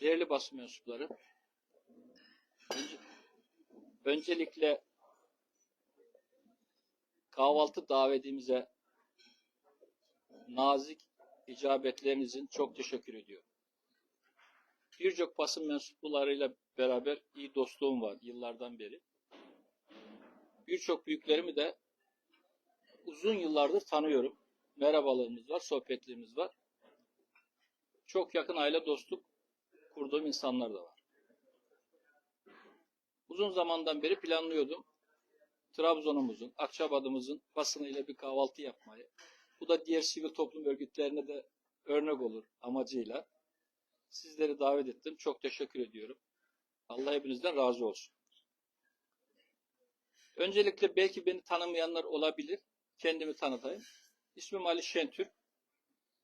Değerli basın mensupları, önce- öncelikle kahvaltı davetimize nazik icabetlerinizin çok teşekkür ediyorum. Birçok basın mensuplarıyla beraber iyi dostluğum var yıllardan beri. Birçok büyüklerimi de uzun yıllardır tanıyorum. Merhabalığımız var, sohbetliğimiz var. Çok yakın aile dostluk kurduğum insanlar da var. Uzun zamandan beri planlıyordum. Trabzon'umuzun, Akçabat'ımızın basınıyla bir kahvaltı yapmayı. Bu da diğer sivil toplum örgütlerine de örnek olur amacıyla. Sizleri davet ettim. Çok teşekkür ediyorum. Allah hepinizden razı olsun. Öncelikle belki beni tanımayanlar olabilir. Kendimi tanıtayım. İsmim Ali Şentürk.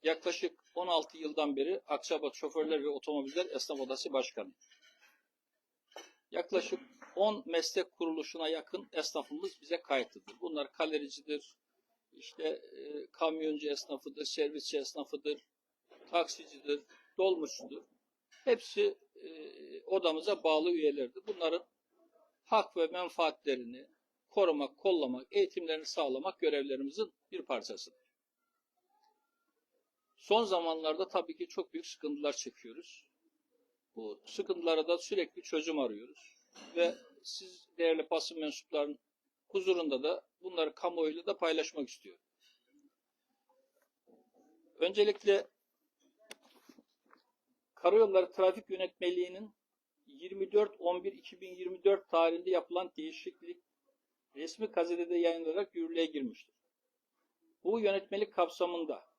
Yaklaşık 16 yıldan beri Akçabat Şoförler ve Otomobiller Esnaf Odası Başkanı. Yaklaşık 10 meslek kuruluşuna yakın esnafımız bize kayıtlıdır. Bunlar galericidir, işte e, kamyoncu esnafıdır, servisçi esnafıdır, taksicidir, dolmuşçudur. Hepsi e, odamıza bağlı üyelerdir. Bunların hak ve menfaatlerini korumak, kollamak, eğitimlerini sağlamak görevlerimizin bir parçasıdır. Son zamanlarda tabii ki çok büyük sıkıntılar çekiyoruz. Bu sıkıntılara da sürekli çözüm arıyoruz. Ve siz değerli basın mensuplarının huzurunda da bunları kamuoyuyla da paylaşmak istiyorum. Öncelikle Karayolları Trafik Yönetmeliği'nin 24.11.2024 tarihinde yapılan değişiklik resmi gazetede yayınlanarak yürürlüğe girmiştir. Bu yönetmelik kapsamında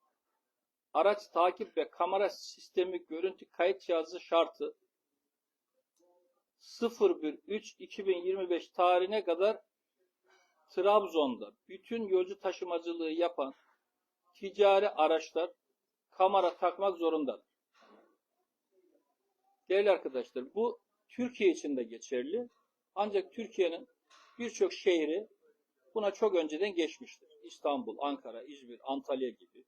araç takip ve kamera sistemi görüntü kayıt cihazı şartı 01.3.2025 tarihine kadar Trabzon'da bütün yolcu taşımacılığı yapan ticari araçlar kamera takmak zorundadır. Değerli arkadaşlar bu Türkiye için de geçerli. Ancak Türkiye'nin birçok şehri buna çok önceden geçmiştir. İstanbul, Ankara, İzmir, Antalya gibi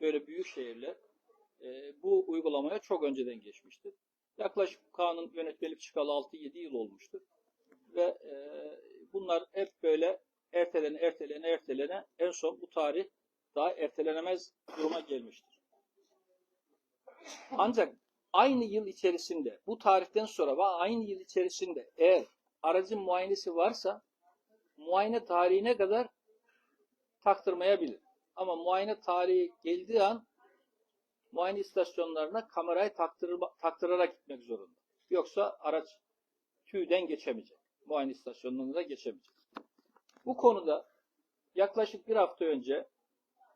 böyle büyük şehirler e, bu uygulamaya çok önceden geçmiştir. Yaklaşık kanun yönetmelik çıkalı 6-7 yıl olmuştur. Ve e, bunlar hep böyle ertelene ertelene ertelene en son bu tarih daha ertelenemez duruma gelmiştir. Ancak aynı yıl içerisinde bu tarihten sonra ve aynı yıl içerisinde eğer aracın muayenesi varsa muayene tarihine kadar taktırmayabilir. Ama muayene tarihi geldiği an muayene istasyonlarına kamerayı taktırma, taktırarak gitmek zorunda. Yoksa araç tüyden geçemeyecek. Muayene istasyonlarına da geçemeyecek. Bu konuda yaklaşık bir hafta önce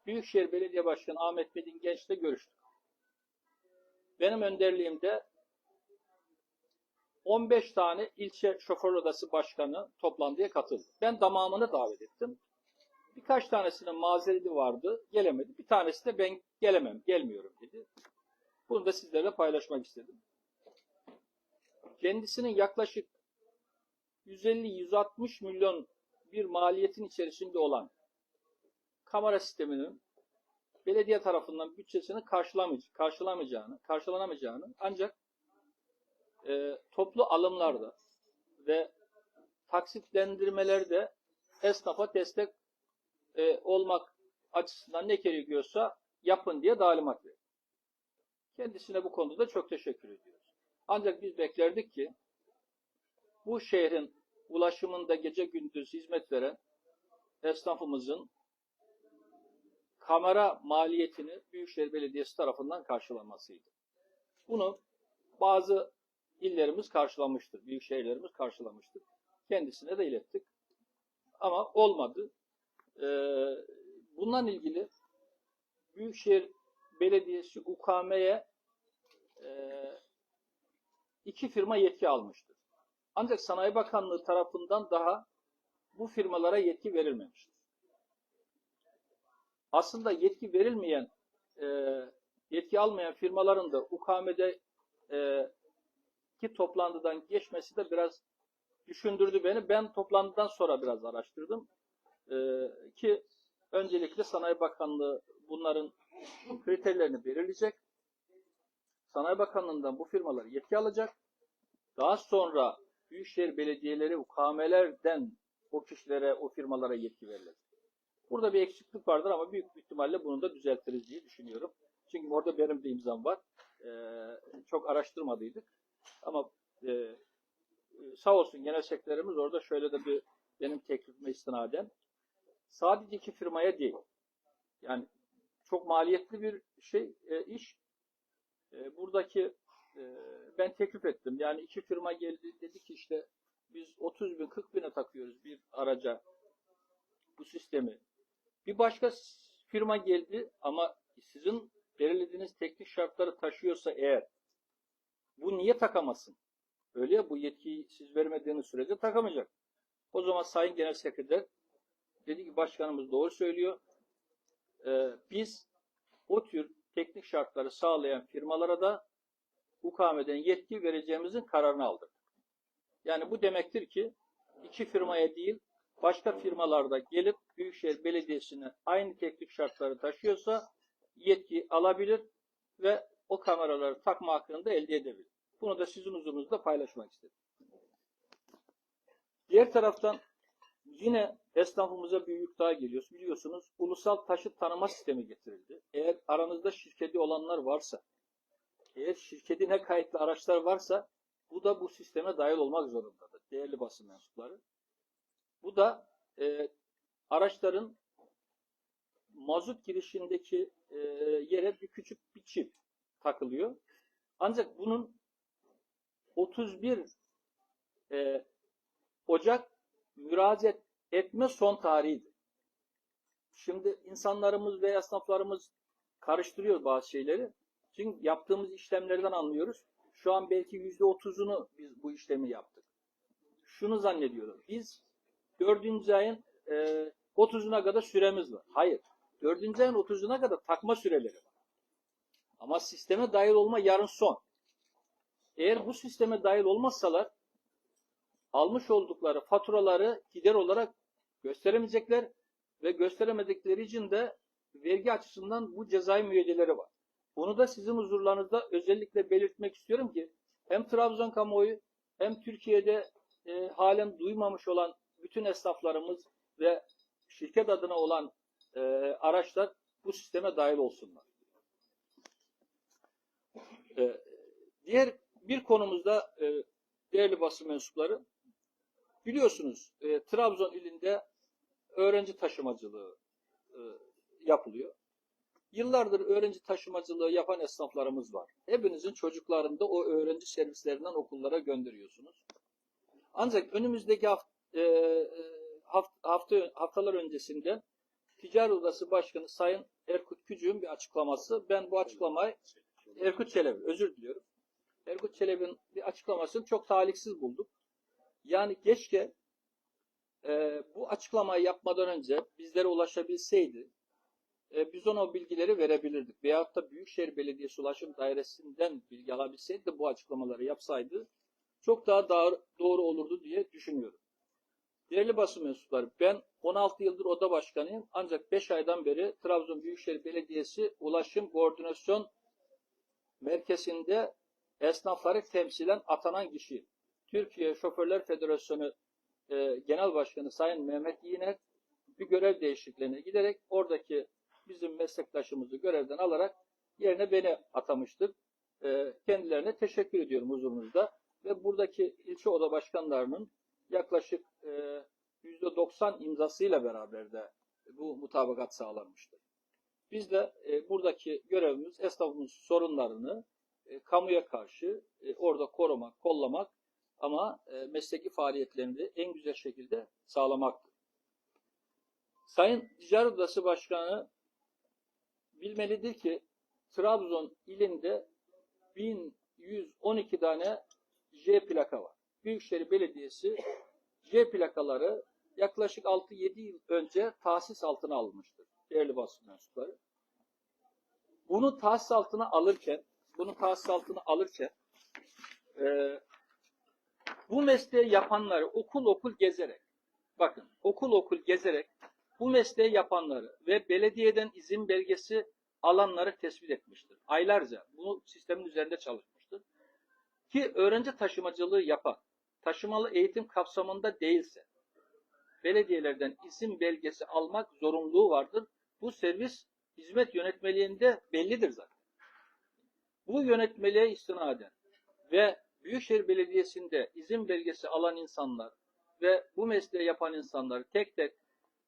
Büyükşehir Belediye Başkanı Ahmet Medin Genç'le görüştük. Benim önderliğimde 15 tane ilçe şoför odası başkanı toplantıya katıldı. Ben tamamını davet ettim. Birkaç tanesinin mazereti vardı, gelemedi. Bir tanesi de ben gelemem, gelmiyorum dedi. Bunu da sizlerle paylaşmak istedim. Kendisinin yaklaşık 150-160 milyon bir maliyetin içerisinde olan kamera sisteminin belediye tarafından bütçesini karşılamayacağını, karşılanamayacağını ancak e, toplu alımlarda ve taksitlendirmelerde esnafa destek e, olmak açısından ne gerekiyorsa yapın diye talimat verdi. Kendisine bu konuda çok teşekkür ediyoruz. Ancak biz beklerdik ki bu şehrin ulaşımında gece gündüz hizmet veren esnafımızın kamera maliyetini Büyükşehir Belediyesi tarafından karşılanmasıydı. Bunu bazı illerimiz karşılamıştır, büyük şehirlerimiz karşılamıştır. Kendisine de ilettik. Ama olmadı. Ee, bundan ilgili Büyükşehir Belediyesi UKM'ye e, iki firma yetki almıştır. Ancak Sanayi Bakanlığı tarafından daha bu firmalara yetki verilmemiştir. Aslında yetki verilmeyen, e, yetki almayan firmaların da UKM'de e, ki toplantıdan geçmesi de biraz düşündürdü beni. Ben toplantıdan sonra biraz araştırdım. Ee, ki öncelikle Sanayi Bakanlığı bunların kriterlerini belirleyecek. Sanayi Bakanlığı'ndan bu firmalar yetki alacak. Daha sonra Büyükşehir Belediyeleri UKM'lerden o kişilere, o firmalara yetki verilecek. Burada bir eksiklik vardır ama büyük ihtimalle bunu da düzeltiriz diye düşünüyorum. Çünkü orada benim de imzam var. Ee, çok araştırmadıydık. Ama e, sağ olsun genel sekreterimiz orada şöyle de bir benim teklifime istinaden sadece iki firmaya değil. Yani çok maliyetli bir şey, e, iş. E, buradaki e, ben teklif ettim. Yani iki firma geldi dedi ki işte biz 30 bin 40 bine takıyoruz bir araca bu sistemi. Bir başka firma geldi ama sizin belirlediğiniz teknik şartları taşıyorsa eğer bu niye takamasın? Öyle ya bu yetkiyi siz vermediğiniz sürece takamayacak. O zaman Sayın Genel Sekreter dedi ki başkanımız doğru söylüyor. Ee, biz o tür teknik şartları sağlayan firmalara da UKM'den yetki vereceğimizin kararını aldık. Yani bu demektir ki iki firmaya değil başka firmalarda gelip Büyükşehir Belediyesi'ne aynı teknik şartları taşıyorsa yetki alabilir ve o kameraları takma hakkını da elde edebilir. Bunu da sizin huzurunuzda paylaşmak istedim. Diğer taraftan yine esnafımıza bir yük daha geliyor. Biliyorsunuz ulusal taşıt tanıma sistemi getirildi. Eğer aranızda şirketi olanlar varsa, eğer şirketine kayıtlı araçlar varsa bu da bu sisteme dahil olmak zorundadır. Değerli basın mensupları. Bu da e, araçların mazot girişindeki e, yere bir küçük bir çip takılıyor. Ancak bunun 31 e, Ocak müracaat etme son tarihidir. Şimdi insanlarımız ve esnaflarımız karıştırıyor bazı şeyleri. Çünkü yaptığımız işlemlerden anlıyoruz. Şu an belki yüzde otuzunu biz bu işlemi yaptık. Şunu zannediyorlar. Biz dördüncü ayın e, 30'una kadar süremiz var. Hayır. Dördüncü ayın 30'una kadar takma süreleri var. Ama sisteme dahil olma yarın son. Eğer bu sisteme dahil olmazsalar almış oldukları faturaları gider olarak gösteremeyecekler ve gösteremedikleri için de vergi açısından bu cezai müeyyideleri var. Bunu da sizin huzurlarınızda özellikle belirtmek istiyorum ki hem Trabzon kamuoyu hem Türkiye'de e, halen duymamış olan bütün esnaflarımız ve şirket adına olan e, araçlar bu sisteme dahil olsunlar. E, diğer bir konumuzda e, değerli basın mensupları biliyorsunuz e, Trabzon ilinde öğrenci taşımacılığı e, yapılıyor. Yıllardır öğrenci taşımacılığı yapan esnaflarımız var. Hepinizin çocuklarını da o öğrenci servislerinden okullara gönderiyorsunuz. Ancak önümüzdeki haft, e, haft, hafta, haftalar öncesinde Ticaret Odası Başkanı Sayın Erkut Küçük'ün bir açıklaması. Ben bu açıklamayı Erkut Çelebi, özür diliyorum. Erkut Çelebi'nin bir açıklamasını çok talihsiz bulduk. Yani keşke e, bu açıklamayı yapmadan önce bizlere ulaşabilseydi e, biz ona o bilgileri verebilirdik. Veyahut da Büyükşehir Belediyesi Ulaşım Dairesi'nden bilgi alabilseydi de bu açıklamaları yapsaydı çok daha doğru, olurdu diye düşünüyorum. Değerli basın mensupları, ben 16 yıldır oda başkanıyım ancak 5 aydan beri Trabzon Büyükşehir Belediyesi Ulaşım Koordinasyon Merkezi'nde esnafları temsilen atanan kişi. Türkiye Şoförler Federasyonu e, Genel Başkanı Sayın Mehmet Yiğner bir görev değişikliğine giderek oradaki bizim meslektaşımızı görevden alarak yerine beni atamıştır. E, kendilerine teşekkür ediyorum huzurunuzda. Ve buradaki ilçe oda başkanlarının yaklaşık e, %90 imzasıyla beraber de bu mutabakat sağlanmıştır. Biz de e, buradaki görevimiz esnafımızın sorunlarını e, kamuya karşı e, orada korumak, kollamak ama e, mesleki faaliyetlerini en güzel şekilde sağlamaktır. Sayın Ticaret Odası Başkanı bilmelidir ki Trabzon ilinde 1112 tane J plaka var. Büyükşehir Belediyesi J plakaları yaklaşık 6-7 yıl önce tahsis altına almıştır. Değerli basın mensupları. Bunu tahsis altına alırken bunu tahsis altına alırken e, bu mesleği yapanları okul okul gezerek bakın okul okul gezerek bu mesleği yapanları ve belediyeden izin belgesi alanları tespit etmiştir. Aylarca bu sistemin üzerinde çalışmıştır. Ki öğrenci taşımacılığı yapan, taşımalı eğitim kapsamında değilse, belediyelerden isim belgesi almak zorunluluğu vardır. Bu servis hizmet yönetmeliğinde bellidir zaten. Bu yönetmeliğe istinaden ve Büyükşehir Belediyesi'nde izin belgesi alan insanlar ve bu mesleği yapan insanlar tek tek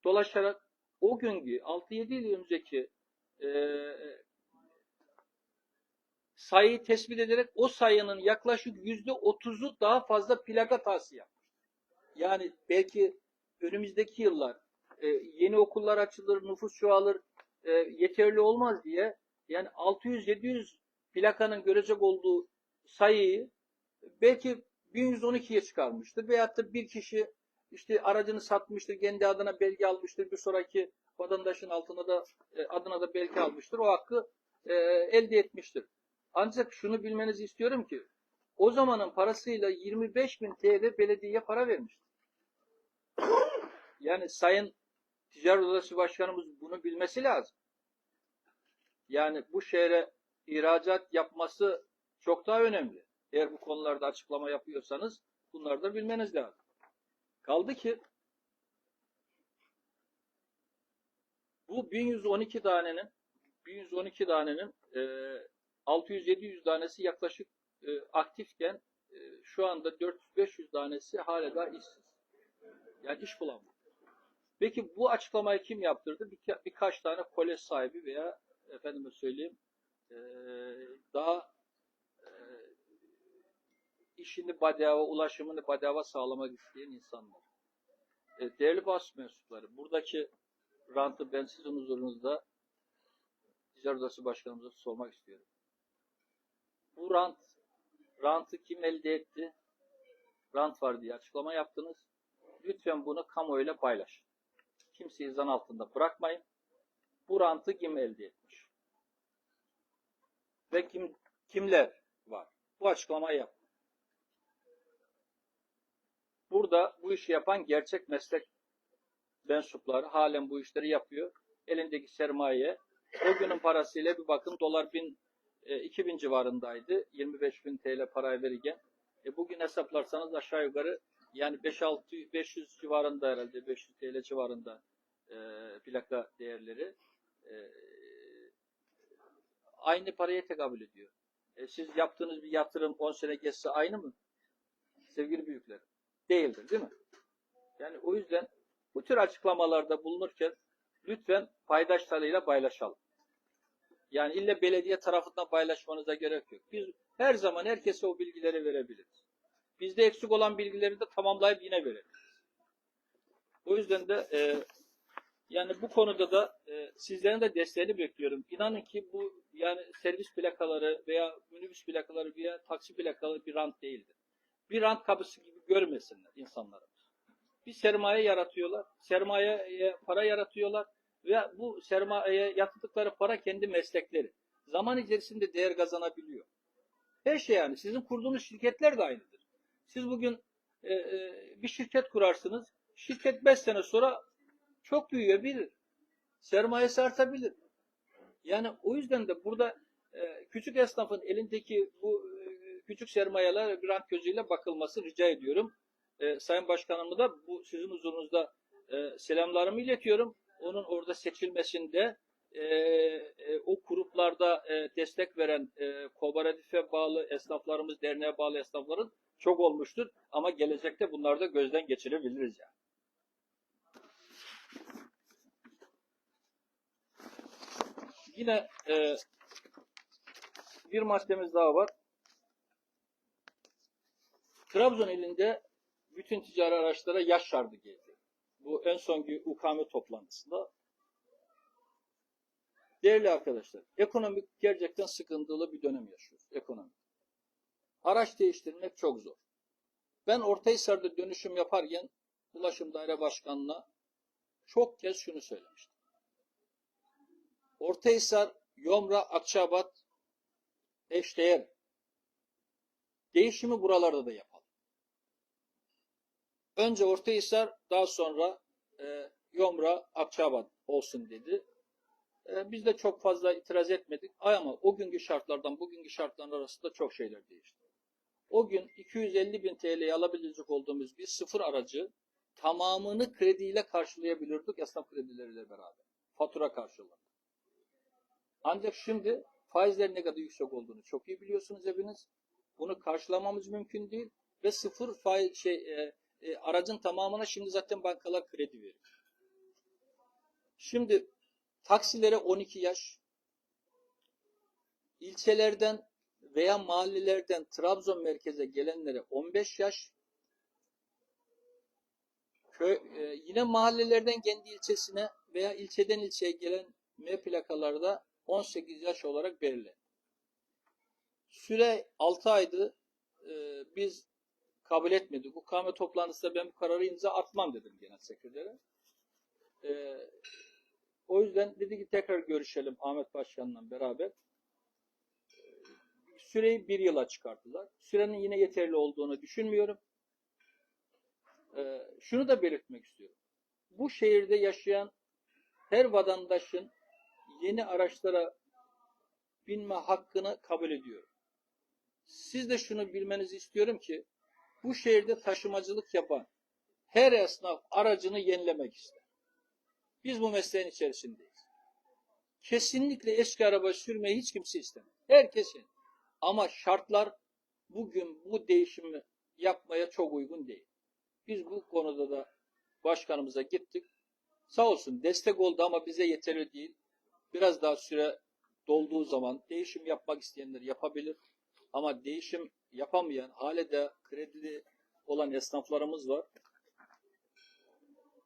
dolaşarak o günkü 6-7 yıl önceki e, sayıyı tespit ederek o sayının yaklaşık yüzde otuzu daha fazla plaka tahsisi yapmış. Yani belki önümüzdeki yıllar e, yeni okullar açılır, nüfus çoğalır, e, yeterli olmaz diye yani 600-700 plakanın görecek olduğu sayıyı belki 1112'ye çıkarmıştır. Veyahut da bir kişi işte aracını satmıştır, kendi adına belge almıştır, bir sonraki vatandaşın altına da e, adına da belge almıştır. O hakkı e, elde etmiştir. Ancak şunu bilmenizi istiyorum ki o zamanın parasıyla 25 bin TL belediyeye para vermiştir. Yani Sayın Ticaret Odası Başkanımız bunu bilmesi lazım. Yani bu şehre ihracat yapması çok daha önemli. Eğer bu konularda açıklama yapıyorsanız bunları da bilmeniz lazım. Kaldı ki bu 1112 tanenin 1112 tanenin e, 600-700 tanesi yaklaşık e, aktifken e, şu anda 400-500 tanesi hala da işsiz. Yani iş bulamıyor. Peki bu açıklamayı kim yaptırdı? Bir, birkaç tane kolej sahibi veya efendime söyleyeyim e, daha e, işini bedava, ulaşımını bedava sağlamak isteyen insanlar. E, değerli basın mensupları, buradaki rantı ben sizin huzurunuzda Ticaret Odası Başkanımıza sormak istiyorum. Bu rant, rantı kim elde etti? Rant var diye açıklama yaptınız. Lütfen bunu kamuoyuyla paylaşın. Kimseyi zan altında bırakmayın. Bu rantı kim elde etmiş? Ve kim kimler var? Bu açıklamayı yap. Burada bu işi yapan gerçek meslek mensupları halen bu işleri yapıyor. Elindeki sermaye o günün parasıyla bir bakın dolar bin e, 2000 civarındaydı. 25 bin TL para verirken. E, bugün hesaplarsanız aşağı yukarı yani 5-6 500 civarında herhalde 500 TL civarında e, plaka değerleri e, aynı paraya tekabül ediyor. E, siz yaptığınız bir yatırım 10 sene geçse aynı mı? Sevgili büyükler. Değildir değil mi? Yani o yüzden bu tür açıklamalarda bulunurken lütfen paydaşlarıyla paylaşalım. Yani illa belediye tarafından paylaşmanıza gerek yok. Biz her zaman herkese o bilgileri verebiliriz. Bizde eksik olan bilgileri de tamamlayıp yine verebiliriz. O yüzden de e, yani bu konuda da e, sizlerin de desteğini bekliyorum. İnanın ki bu yani servis plakaları veya minibüs plakaları veya taksi plakaları bir rant değildir. Bir rant kapısı gibi görmesinler insanlarımız. Bir sermaye yaratıyorlar. Sermayeye para yaratıyorlar ve bu sermayeye yatırdıkları para kendi meslekleri. Zaman içerisinde değer kazanabiliyor. Her şey yani. Sizin kurduğunuz şirketler de aynıdır. Siz bugün e, e, bir şirket kurarsınız. Şirket 5 sene sonra çok büyüyebilir. Sermayesi artabilir. Yani o yüzden de burada e, küçük esnafın elindeki bu küçük sermayeler bir rant gözüyle bakılması rica ediyorum. E, Sayın Başkanımı da bu sizin huzurunuzda e, selamlarımı iletiyorum. Onun orada seçilmesinde e, e, o gruplarda e, destek veren e, kooperatife bağlı esnaflarımız, derneğe bağlı esnafların çok olmuştur. Ama gelecekte bunları da gözden geçirebiliriz yani. Yine e, bir maddemiz daha var. Trabzon ilinde bütün ticari araçlara yaş şartı geldi. Bu en sonki UKM toplantısında. Değerli arkadaşlar, ekonomik gerçekten sıkıntılı bir dönem yaşıyoruz. Ekonomi. Araç değiştirmek çok zor. Ben Ortahisar'da dönüşüm yaparken Ulaşım Daire Başkanı'na çok kez şunu söylemiştim. Ortahisar, Yomra, Akçabat eşdeğer. Değişimi buralarda da yapalım. Önce Ortahisar, daha sonra e, Yomra, Akçabat olsun dedi. E, biz de çok fazla itiraz etmedik. Ama o günkü şartlardan bugünkü şartların arasında çok şeyler değişti. O gün 250 bin TL'ye alabilecek olduğumuz bir sıfır aracı tamamını krediyle karşılayabilirdik esnaf kredileriyle beraber. Fatura karşılığı. Ancak şimdi faizlerin ne kadar yüksek olduğunu çok iyi biliyorsunuz hepiniz. Bunu karşılamamız mümkün değil ve sıfır faiz şey e, e, aracın tamamına şimdi zaten bankalar kredi veriyor. Şimdi taksilere 12 yaş, ilçelerden veya mahallelerden Trabzon merkeze gelenlere 15 yaş, köy, e, yine mahallelerden kendi ilçesine veya ilçeden ilçeye gelen M plakalarda 18 yaş olarak belirlendi. Süre 6 aydı. Ee, biz kabul etmedik. Bu kahve toplantısında ben bu kararı imza atmam dedim genel sekretere. Ee, o yüzden dedi ki tekrar görüşelim Ahmet Başkan'la beraber. Süreyi bir yıla çıkarttılar. Sürenin yine yeterli olduğunu düşünmüyorum. Ee, şunu da belirtmek istiyorum. Bu şehirde yaşayan her vatandaşın yeni araçlara binme hakkını kabul ediyorum. Siz de şunu bilmenizi istiyorum ki bu şehirde taşımacılık yapan her esnaf aracını yenilemek ister. Biz bu mesleğin içerisindeyiz. Kesinlikle eski araba sürmeyi hiç kimse istemez. Herkesin. Ama şartlar bugün bu değişimi yapmaya çok uygun değil. Biz bu konuda da başkanımıza gittik. Sağ olsun destek oldu ama bize yeterli değil. Biraz daha süre dolduğu zaman değişim yapmak isteyenler yapabilir. Ama değişim yapamayan, hale de kredili olan esnaflarımız var.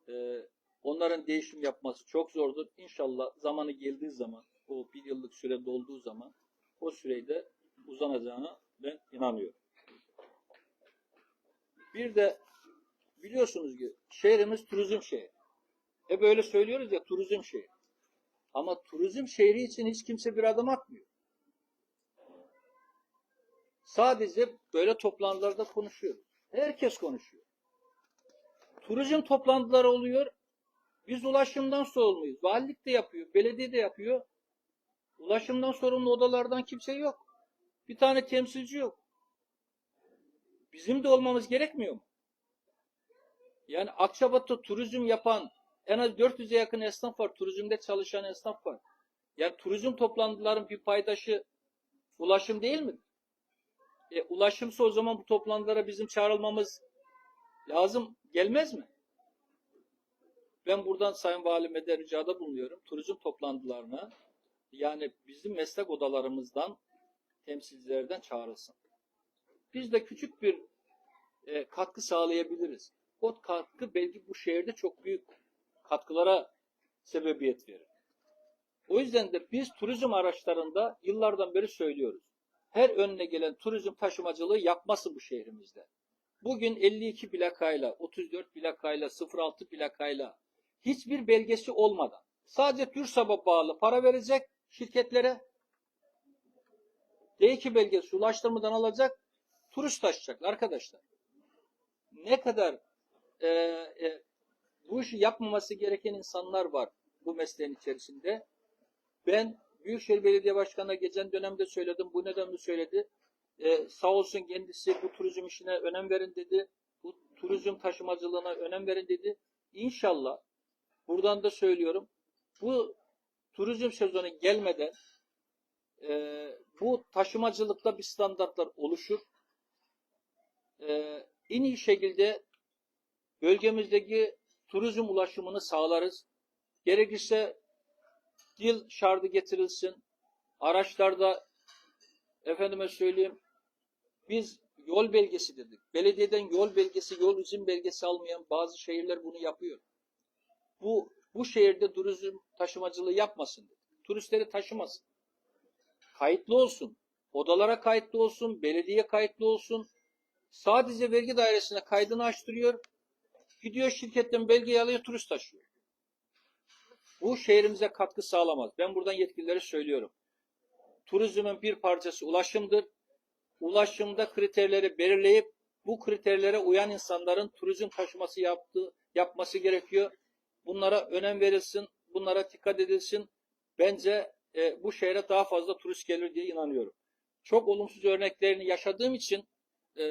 Ee, onların değişim yapması çok zordur. İnşallah zamanı geldiği zaman, o bir yıllık süre dolduğu zaman o süreyi de uzanacağına ben inanıyorum. Bir de biliyorsunuz ki şehrimiz turizm şehri. Hep öyle söylüyoruz ya turizm şehri. Ama turizm şehri için hiç kimse bir adım atmıyor. Sadece böyle toplantılarda konuşuyoruz. Herkes konuşuyor. Turizm toplantıları oluyor. Biz ulaşımdan sorumluyuz. Valilik de yapıyor, belediye de yapıyor. Ulaşımdan sorumlu odalardan kimse yok. Bir tane temsilci yok. Bizim de olmamız gerekmiyor mu? Yani Akçabat'ta turizm yapan en az 400'e yakın esnaf var. Turizmde çalışan esnaf var. Yani turizm toplantıların bir paydaşı ulaşım değil mi? E, ulaşımsa o zaman bu toplantılara bizim çağrılmamız lazım gelmez mi? Ben buradan Sayın Valime de ricada bulunuyorum. Turizm toplantılarına yani bizim meslek odalarımızdan temsilcilerden çağrılsın. Biz de küçük bir e, katkı sağlayabiliriz. O katkı belki bu şehirde çok büyük katkılara sebebiyet verir. O yüzden de biz turizm araçlarında yıllardan beri söylüyoruz. Her önüne gelen turizm taşımacılığı yapması bu şehrimizde. Bugün 52 plakayla, 34 plakayla, 06 plakayla hiçbir belgesi olmadan sadece TÜRSAB'a bağlı para verecek şirketlere D2 belgesi ulaştırmadan alacak turist taşıyacaklar arkadaşlar. Ne kadar e, e, bu işi yapmaması gereken insanlar var bu mesleğin içerisinde. Ben Büyükşehir Belediye Başkanı'na geçen dönemde söyledim. Bu nedenle söyledi. Ee, sağ olsun kendisi bu turizm işine önem verin dedi. Bu turizm taşımacılığına önem verin dedi. İnşallah buradan da söylüyorum. Bu turizm sezonu gelmeden e, bu taşımacılıkta bir standartlar oluşur. E, en iyi şekilde bölgemizdeki turizm ulaşımını sağlarız. Gerekirse dil şardı getirilsin. Araçlarda efendime söyleyeyim biz yol belgesi dedik. Belediyeden yol belgesi, yol izin belgesi almayan bazı şehirler bunu yapıyor. Bu bu şehirde turizm taşımacılığı yapmasın. Turistleri taşımasın. Kayıtlı olsun. Odalara kayıtlı olsun, belediye kayıtlı olsun. Sadece vergi dairesine kaydını açtırıyor. Gidiyor şirketten belgeyi alıyor, turist taşıyor. Bu şehrimize katkı sağlamaz. Ben buradan yetkililere söylüyorum. Turizmin bir parçası ulaşımdır. Ulaşımda kriterleri belirleyip bu kriterlere uyan insanların turizm taşıması yaptığı, yapması gerekiyor. Bunlara önem verilsin, bunlara dikkat edilsin. bence e, bu şehre daha fazla turist gelir diye inanıyorum. Çok olumsuz örneklerini yaşadığım için e,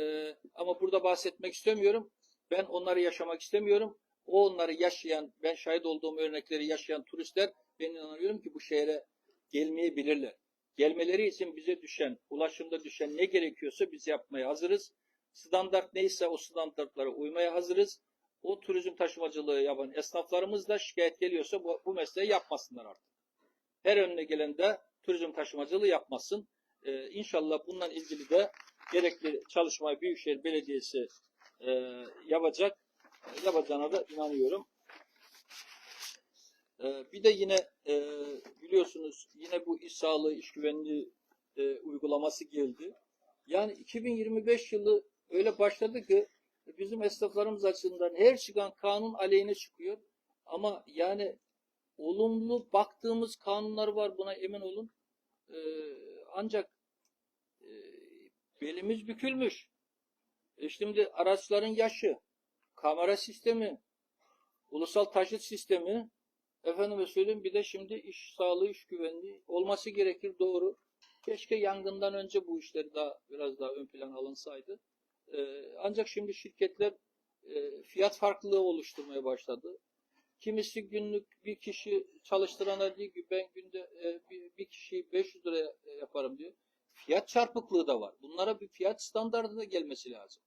ama burada bahsetmek istemiyorum. Ben onları yaşamak istemiyorum. O onları yaşayan, ben şahit olduğum örnekleri yaşayan turistler ben inanıyorum ki bu şehre gelmeyebilirler. Gelmeleri için bize düşen, ulaşımda düşen ne gerekiyorsa biz yapmaya hazırız. Standart neyse o standartlara uymaya hazırız. O turizm taşımacılığı yapan esnaflarımız da şikayet geliyorsa bu, bu mesleği yapmasınlar artık. Her önüne gelen de turizm taşımacılığı yapmasın. Ee, inşallah bununla ilgili de gerekli çalışmayı Büyükşehir Belediyesi e, yapacak. Yapacağına da inanıyorum. Ee, bir de yine e, biliyorsunuz yine bu iş sağlığı, iş güvenliği e, uygulaması geldi. Yani 2025 yılı öyle başladı ki bizim esnaflarımız açısından her çıkan kanun aleyhine çıkıyor. Ama yani olumlu baktığımız kanunlar var buna emin olun. Ee, ancak e, belimiz bükülmüş. E şimdi araçların yaşı, kamera sistemi, ulusal taşıt sistemi, efendime söyleyeyim bir de şimdi iş sağlığı, iş güvenliği olması gerekir doğru. Keşke yangından önce bu işler daha biraz daha ön plan alınsaydı. Ee, ancak şimdi şirketler e, fiyat farklılığı oluşturmaya başladı. Kimisi günlük bir kişi çalıştırana diyor ki ben günde e, bir, bir kişiyi 500 liraya e, yaparım diyor. Fiyat çarpıklığı da var. Bunlara bir fiyat standardı da gelmesi lazım.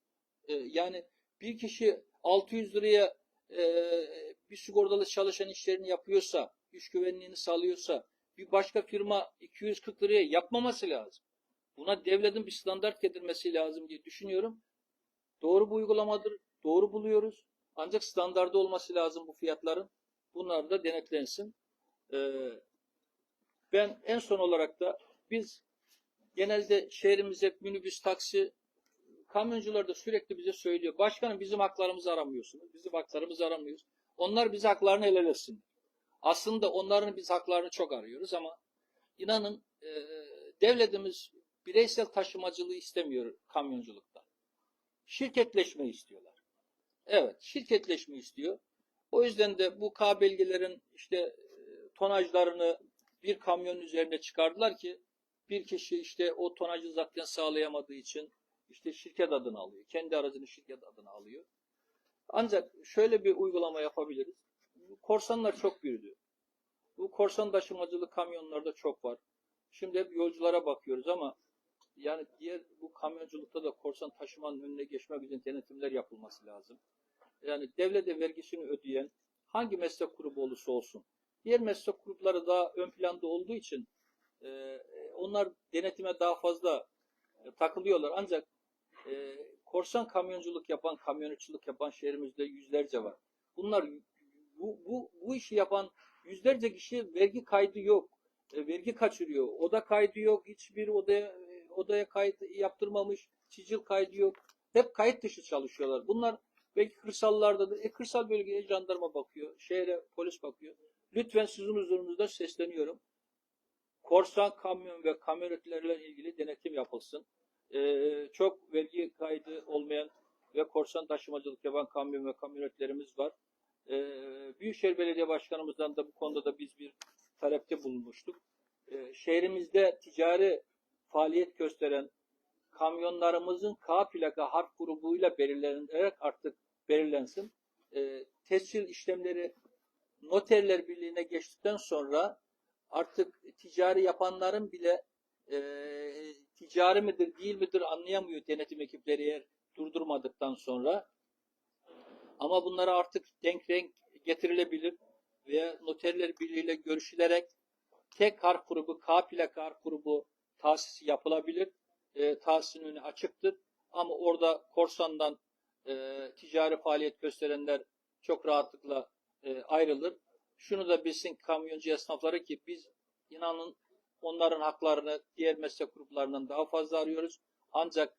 E, yani bir kişi 600 liraya e, bir sigortalı çalışan işlerini yapıyorsa, iş güvenliğini sağlıyorsa bir başka firma 240 liraya yapmaması lazım. Buna devletin bir standart getirmesi lazım diye düşünüyorum. Doğru bu uygulamadır. Doğru buluyoruz. Ancak standardı olması lazım bu fiyatların. Bunlar da denetlensin. Ee, ben en son olarak da biz genelde şehrimize minibüs, taksi, kamyoncular da sürekli bize söylüyor. Başkanım bizim haklarımızı aramıyorsunuz. Bizim haklarımızı aramıyoruz. Onlar bize haklarını helal etsin. Aslında onların biz haklarını çok arıyoruz ama inanın e, devletimiz bireysel taşımacılığı istemiyor kamyonculukta. Şirketleşme istiyorlar. Evet, şirketleşme istiyor. O yüzden de bu K belgelerin işte e, tonajlarını bir kamyonun üzerine çıkardılar ki bir kişi işte o tonajı zaten sağlayamadığı için işte şirket adını alıyor. Kendi aracını şirket adını alıyor. Ancak şöyle bir uygulama yapabiliriz. Korsanlar çok büyüdü. Bu korsan taşımacılık kamyonlarda çok var. Şimdi hep yolculara bakıyoruz ama yani diğer bu kamyonculukta da korsan taşımanın önüne geçmek için denetimler yapılması lazım. Yani devlete vergisini ödeyen hangi meslek grubu olursa olsun. Diğer meslek grupları daha ön planda olduğu için e, onlar denetime daha fazla e, takılıyorlar. Ancak e, korsan kamyonculuk yapan, kamyonçuluk yapan şehrimizde yüzlerce var. Bunlar bu, bu, bu işi yapan yüzlerce kişi vergi kaydı yok. E, vergi kaçırıyor. Oda kaydı yok. Hiçbir odaya odaya kayıt yaptırmamış. Sicil kaydı yok. Hep kayıt dışı çalışıyorlar. Bunlar belki kırsallardadır. E kırsal bölgeye jandarma bakıyor. Şehre polis bakıyor. Lütfen sizin huzurunuzda sesleniyorum. Korsan kamyon ve kamyonetlerle ilgili denetim yapılsın. Ee, çok vergi kaydı olmayan ve korsan taşımacılık yapan kamyon ve kamyonetlerimiz var. Ee, Büyükşehir Belediye Başkanımızdan da bu konuda da biz bir talepte bulunmuştuk. Ee, şehrimizde ticari faaliyet gösteren kamyonlarımızın K plaka harf grubuyla belirlenerek artık belirlensin. Ee, tescil işlemleri noterler birliğine geçtikten sonra artık ticari yapanların bile e, ticari midir değil midir anlayamıyor denetim ekipleri eğer durdurmadıktan sonra. Ama bunlara artık denk renk getirilebilir veya noterler birliğiyle görüşülerek tek harf grubu, K plaka harf grubu tahsisi yapılabilir. E, tahsisin önü açıktır. Ama orada korsandan e, ticari faaliyet gösterenler çok rahatlıkla e, ayrılır. Şunu da bilsin kamyoncu esnafları ki biz inanın onların haklarını diğer meslek gruplarından daha fazla arıyoruz. Ancak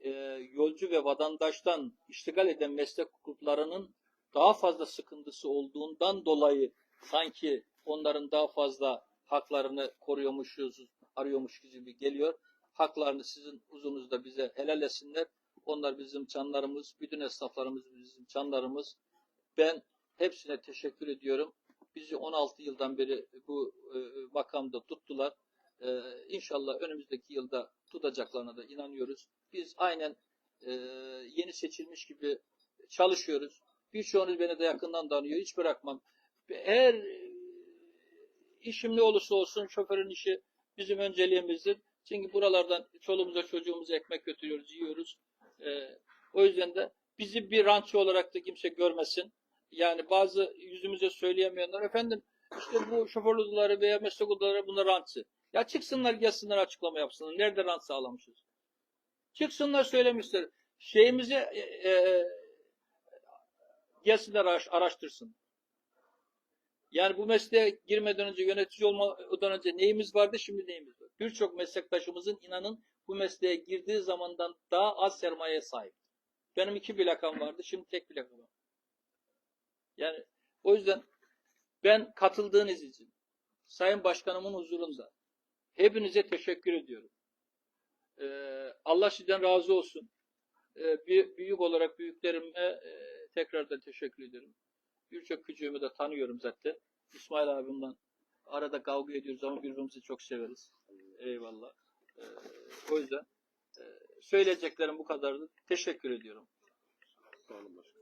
e, yolcu ve vatandaştan iştigal eden meslek gruplarının daha fazla sıkıntısı olduğundan dolayı sanki onların daha fazla haklarını koruyormuşuz, arıyormuş gibi geliyor. Haklarını sizin uzunuzda bize helal etsinler. Onlar bizim canlarımız, bütün esnaflarımız bizim canlarımız. Ben hepsine teşekkür ediyorum. Bizi 16 yıldan beri bu e, makamda tuttular. E, inşallah önümüzdeki yılda tutacaklarına da inanıyoruz. Biz aynen e, yeni seçilmiş gibi çalışıyoruz. Birçoğunuz beni de yakından tanıyor. Hiç bırakmam. Eğer e, işim ne olursa olsun şoförün işi bizim önceliğimizdir. Çünkü buralardan çoluğumuza çocuğumuza ekmek götürüyoruz, yiyoruz. E, o yüzden de bizi bir rantçı olarak da kimse görmesin. Yani bazı yüzümüze söyleyemeyenler efendim işte bu şoför odaları veya meslek odaları bunlar rantçı. Ya çıksınlar gelsinler açıklama yapsınlar. Nerede rant sağlamışız? Çıksınlar söylemişler. Şeyimizi e, e, gelsinler araş- araştırsın. Yani bu mesleğe girmeden önce, yönetici olmadan önce neyimiz vardı, şimdi neyimiz var? Birçok meslektaşımızın inanın bu mesleğe girdiği zamandan daha az sermayeye sahip. Benim iki plakam vardı, şimdi tek plakam var. Yani o yüzden ben katıldığınız için Sayın Başkanımın huzurunda hepinize teşekkür ediyorum. Ee, Allah sizden razı olsun. Ee, büyük olarak büyüklerime e, tekrardan teşekkür ederim. Birçok küçüğümü de tanıyorum zaten. İsmail abimden arada kavga ediyoruz ama birbirimizi çok severiz. Eyvallah. Ee, o yüzden e, söyleyeceklerim bu kadardı. Teşekkür ediyorum. Sağ olun başkanım.